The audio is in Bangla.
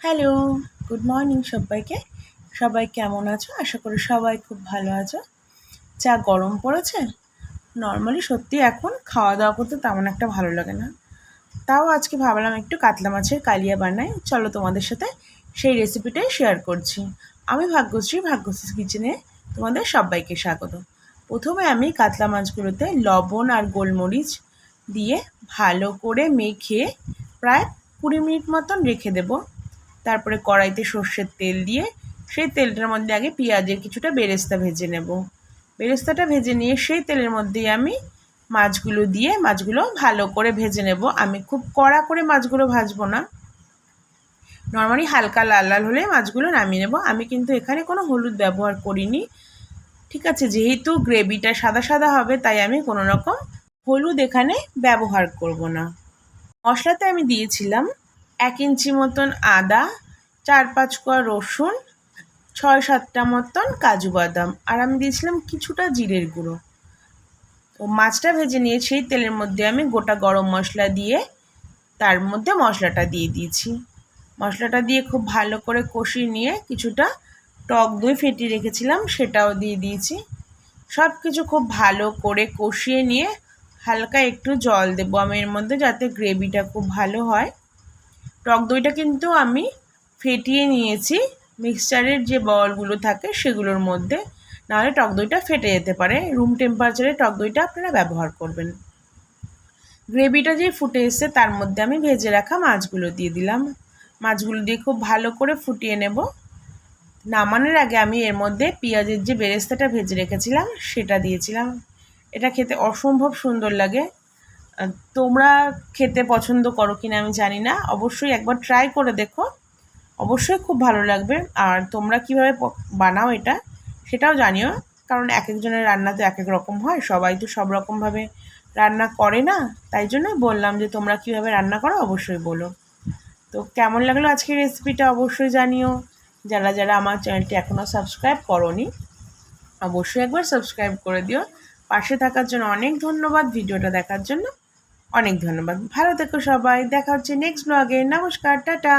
হ্যালো, গুড মর্নিং সবাইকে। সবাই কেমন আছো? আশা করি সবাই খুব ভালো আছো। চা গরম পড়েছে, নর্মালি সত্যি এখন খাওয়া দাওয়া করতে তেমন একটা ভালো লাগে না। তাও আজকে ভাবলাম একটু কাতলা মাছের কালিয়া বানাই। চলো তোমাদের সাথে সেই রেসিপিটাই শেয়ার করছি। আমি ভাগ্যশ্রী ভাগ্যশ্রী কিচেনে তোমাদের সবাইকে স্বাগত। প্রথমে আমি কাতলা মাছগুলোতে লবণ আর গোলমরিচ দিয়ে ভালো করে মেখে প্রায় কুড়ি মিনিট মতন রেখে দেবো। তারপরে কড়াইতে সর্ষের তেল দিয়ে সেই তেলটার মধ্যে আগে পেঁয়াজের কিছুটা বেরেস্তা ভেজে নেব। বেরেস্তাটা ভেজে নিয়ে সেই তেলের মধ্যেই আমি মাছগুলো দিয়ে মাছগুলো ভালো করে ভেজে নেব। আমি খুব কড়া করে মাছগুলো ভাজবো না। নর্মালি হালকা লাল লাল হলে মাছগুলো নামিয়ে নেব। আমি কিন্তু এখানে কোনো হলুদ ব্যবহার করিনি। ঠিক আছে, যেহেতু গ্রেভিটা সাদা সাদা হবে, তাই আমি কোনো রকম হলুদ এখানে ব্যবহার করব না। মশলাতে আমি দিয়েছিলাম এক ইঞ্চি মতন আদা, চার পাঁচ কোয়া রসুন, ছয় সাতটা মতন কাজু বাদাম। আর আমি দিয়েছিলাম কিছুটা জিরের গুঁড়ো। তো মাছটা ভেজে নিয়ে সেই তেলের মধ্যে আমি গোটা গরম মশলা দিয়ে তার মধ্যে মশলাটা দিয়ে দিয়েছি। মশলাটা দিয়ে খুব ভালো করে কষিয়ে নিয়ে কিছুটা টক দই ফেটিয়ে রেখেছিলাম, সেটাও দিয়ে দিয়েছি। সব কিছু খুব ভালো করে কষিয়ে নিয়ে হালকা একটু জল দেবো আমি এর মধ্যে, যাতে গ্রেভিটা খুব ভালো হয়। টক দইটা কিন্তু আমি ফেটিয়ে নিয়েছি। মিক্সচারের যে বলগুলো থাকে সেগুলোর মধ্যে। নাহলে টক দইটা ফেটে যেতে পারে। রুম টেম্পারেচারে টক দইটা আপনারা ব্যবহার করবেন। গ্রেভিটা যে ফুটে এসছে তার মধ্যে আমি ভেজে রাখা মাছগুলো দিয়ে দিলাম। মাছগুলো দিয়ে খুব ভালো করে ফুটিয়ে নেব। নামানোর আগে আমি এর মধ্যে পেঁয়াজের যে বেরেস্তাটা ভেজে রেখেছিলাম সেটা দিয়েছিলাম। এটা খেতে অসম্ভব সুন্দর লাগে। তোমরা খেতে পছন্দ করো কিনা আমি জানি না। অবশ্যই একবার ট্রাই করে দেখো। অবশ্যই খুব ভালো লাগবে। আর তোমরা কীভাবে বানাও এটা, সেটাও জানিও। কারণ এক একজনের রান্না তো এক এক রকম হয়। সবাই তো সব রকমভাবে রান্না করে না। তাই জন্যই বললাম যে, তোমরা কীভাবে রান্না করো অবশ্যই বলো। তো কেমন লাগল আজকের রেসিপিটা অবশ্যই জানিও। যারা যারা আমার চ্যানেলটি এখনও সাবস্ক্রাইব করনি, অবশ্যই একবার সাবস্ক্রাইব করে দিও। পাশে থাকার জন্য অনেক ধন্যবাদ ভিডিওটা দেখার জন্য। অনেক ধন্যবাদ। ভালো থেকো সবাই। দেখা হচ্ছে নেক্সট ব্লগে নমস্কার টাটা।